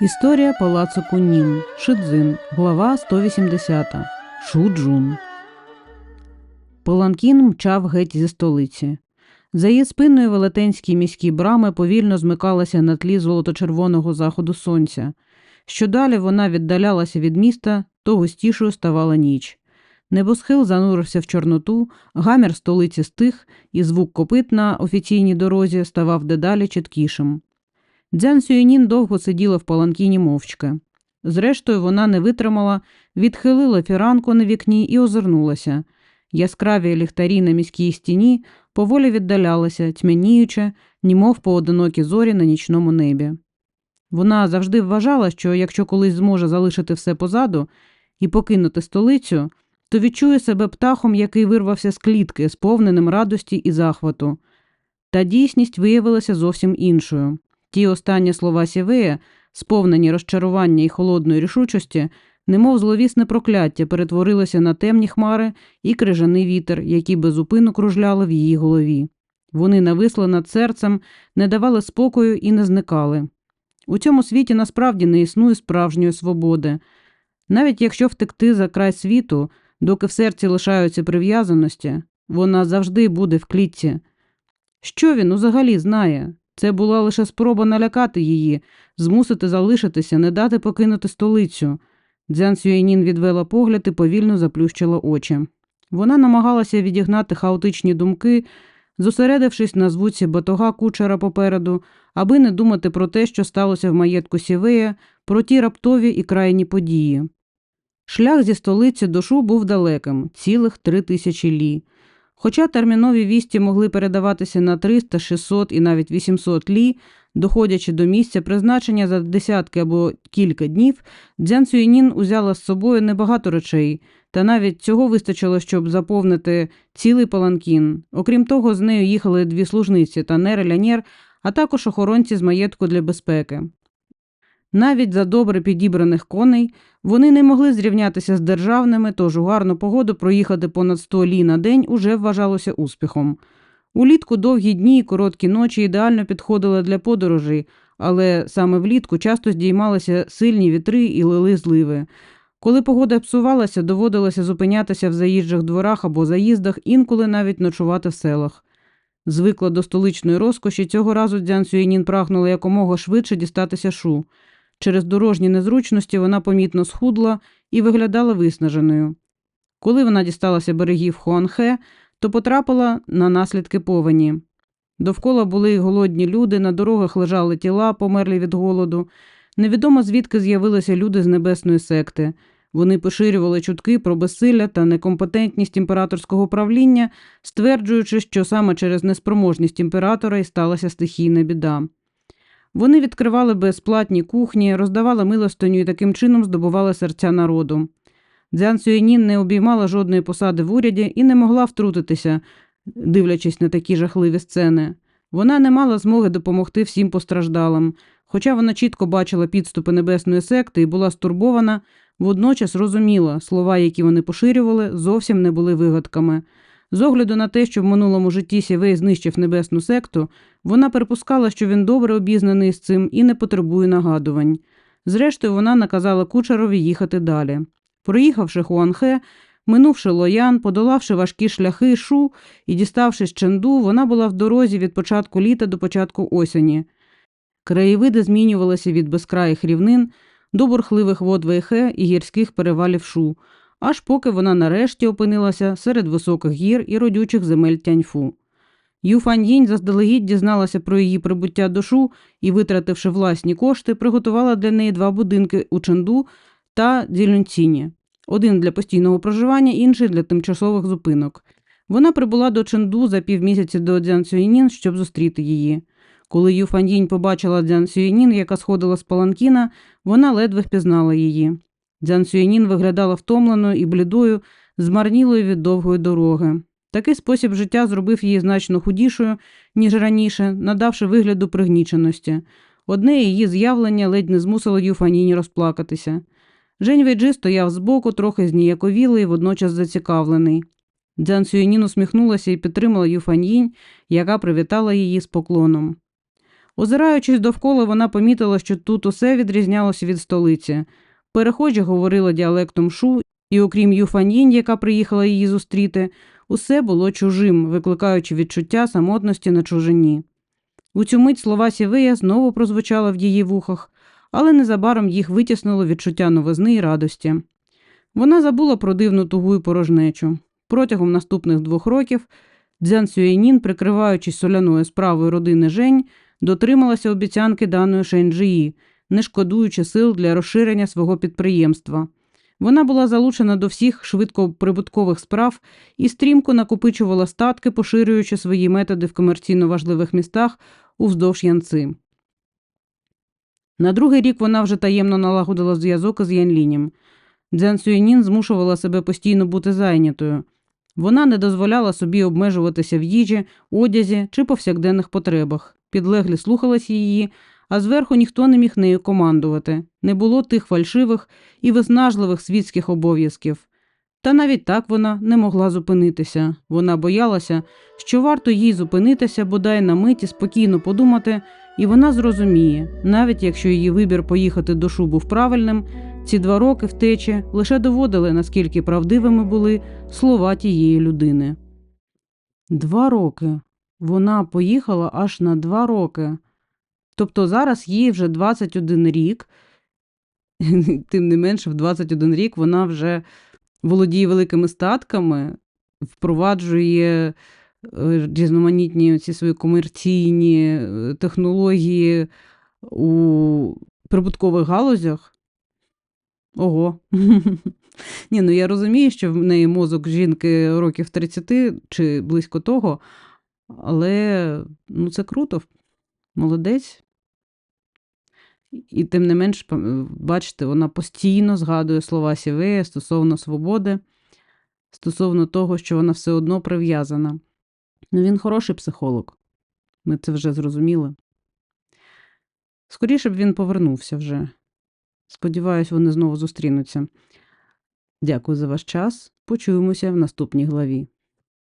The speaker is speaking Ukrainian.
Історія палацу Кунін. Шидзин. Глава 180. Шуджун. Паланкін мчав геть зі столиці. За її спиною велетенські міські брами повільно змикалися на тлі золото-червоного заходу сонця. Що далі вона віддалялася від міста, то густішою ставала ніч. Небосхил занурився в Чорноту, гамір столиці стих, і звук копит на офіційній дорозі ставав дедалі чіткішим. Дзян Сюєнін довго сиділа в паланкіні мовчки. Зрештою, вона не витримала, відхилила фіранку на вікні і озирнулася. Яскраві ліхтарі на міській стіні поволі віддалялися, тьмяніючи, німов поодинокі зорі на нічному небі. Вона завжди вважала, що якщо колись зможе залишити все позаду і покинути столицю, то відчує себе птахом, який вирвався з клітки, сповненим радості і захвату. Та дійсність виявилася зовсім іншою. Ті останні слова Сівея, сповнені розчарування і холодної рішучості, немов зловісне прокляття, перетворилося на темні хмари і крижаний вітер, які безупину кружляли в її голові. Вони нависли над серцем, не давали спокою і не зникали. У цьому світі насправді не існує справжньої свободи. Навіть якщо втекти за край світу, доки в серці лишаються прив'язаності, вона завжди буде в клітці. Що він взагалі знає? Це була лише спроба налякати її, змусити залишитися, не дати покинути столицю. Дзян Сюєнін відвела погляд і повільно заплющила очі. Вона намагалася відігнати хаотичні думки, зосередившись на звуці батога кучера попереду, аби не думати про те, що сталося в маєтку Сівея, про ті раптові і крайні події. Шлях зі столиці до Шу був далеким цілих три тисячі лі. Хоча термінові вісті могли передаватися на 300, 600 і навіть 800 лі, доходячи до місця призначення за десятки або кілька днів, Дзян Цюєнін узяла з собою небагато речей, та навіть цього вистачило, щоб заповнити цілий паланкін. Окрім того, з нею їхали дві служниці Танер і Лянєр, а також охоронці з маєтку для безпеки. Навіть за добре підібраних коней вони не могли зрівнятися з державними, тож у гарну погоду проїхати понад 100 лі на день уже вважалося успіхом. Улітку довгі дні і короткі ночі ідеально підходили для подорожей, але саме влітку часто здіймалися сильні вітри і лили зливи. Коли погода псувалася, доводилося зупинятися в заїжджих дворах або заїздах, інколи навіть ночувати в селах. Звикла до столичної розкоші, цього разу Дзян Сюєнін прагнула якомога швидше дістатися шу. Через дорожні незручності вона помітно схудла і виглядала виснаженою. Коли вона дісталася берегів Хуанхе, то потрапила на наслідки повені. Довкола були голодні люди, на дорогах лежали тіла, померлі від голоду. Невідомо звідки з'явилися люди з небесної секти. Вони поширювали чутки про безсилля та некомпетентність імператорського правління, стверджуючи, що саме через неспроможність імператора і сталася стихійна біда. Вони відкривали безплатні кухні, роздавали милостиню і таким чином здобували серця народу. Дзян Сюєнін не обіймала жодної посади в уряді і не могла втрутитися, дивлячись на такі жахливі сцени. Вона не мала змоги допомогти всім постраждалим. Хоча вона чітко бачила підступи небесної секти і була стурбована, водночас розуміла, слова, які вони поширювали, зовсім не були вигадками. З огляду на те, що в минулому житті Сівей знищив небесну секту, вона припускала, що він добре обізнаний з цим і не потребує нагадувань. Зрештою, вона наказала кучерові їхати далі. Проїхавши Хуанхе, минувши лоян, подолавши важкі шляхи шу і діставшись Ченду, вона була в дорозі від початку літа до початку осені. Краєвиди змінювалися від безкраїх рівнин до бурхливих вод Вейхе і гірських перевалів шу, аж поки вона нарешті опинилася серед високих гір і родючих земель тяньфу. Ю Фаньїнь заздалегідь дізналася про її прибуття до Шу і, витративши власні кошти, приготувала для неї два будинки у Ченду та Дзілюнціні. Один для постійного проживання, інший для тимчасових зупинок. Вона прибула до Ченду за півмісяці до Дзян Сюєнін, щоб зустріти її. Коли Ю Фаньїнь побачила Дзян Сюєнін, яка сходила з паланкіна, вона ледве впізнала її. Дзян Сюєнін виглядала втомленою і блідою, змарнілою від довгої дороги. Такий спосіб життя зробив її значно худішою, ніж раніше, надавши вигляду пригніченості. Одне її з'явлення ледь не змусило Юфаніні розплакатися. Жень Вейджи стояв збоку, трохи зніяковілий, водночас зацікавлений. Дзян Сюєнін усміхнулася і підтримала Юфаньїнь, яка привітала її з поклоном. Озираючись довкола, вона помітила, що тут усе відрізнялося від столиці. Перехожі говорили діалектом шу, і окрім Юфаньїнь, яка приїхала її зустріти, усе було чужим, викликаючи відчуття самотності на чужині. У цю мить слова Сівея знову прозвучали в її вухах, але незабаром їх витіснило відчуття новизни і радості. Вона забула про дивну тугу і порожнечу. Протягом наступних двох років Дзян Сюєнін, прикриваючись соляною справою родини Жень, дотрималася обіцянки даної Шенджиї, не шкодуючи сил для розширення свого підприємства. Вона була залучена до всіх швидкоприбуткових справ і стрімко накопичувала статки, поширюючи свої методи в комерційно важливих містах уздовж Янци. На другий рік вона вже таємно налагодила зв'язок із Янлінем. Дзян Сюєнін змушувала себе постійно бути зайнятою. Вона не дозволяла собі обмежуватися в їжі, одязі чи повсякденних потребах. Підлеглі слухалися її, а зверху ніхто не міг нею командувати. Не було тих фальшивих і виснажливих світських обов'язків. Та навіть так вона не могла зупинитися. Вона боялася, що варто їй зупинитися, бодай на миті спокійно подумати, і вона зрозуміє, навіть якщо її вибір поїхати до шу був правильним, ці два роки втечі лише доводили, наскільки правдивими були слова тієї людини. Два роки. Вона поїхала аж на два роки. Тобто зараз їй вже 21 рік, тим не менше, в 21 рік вона вже володіє великими статками, впроваджує е, різноманітні ці свої комерційні е, технології у прибуткових галузях. Ого. Ні, ну я розумію, що в неї мозок жінки років 30 чи близько того, але ну, це круто. Молодець. І тим не менш, бачите, вона постійно згадує слова Сівея стосовно свободи, стосовно того, що вона все одно прив'язана. Ну, він хороший психолог. Ми це вже зрозуміли. Скоріше б він повернувся вже. Сподіваюсь, вони знову зустрінуться. Дякую за ваш час. Почуємося в наступній главі.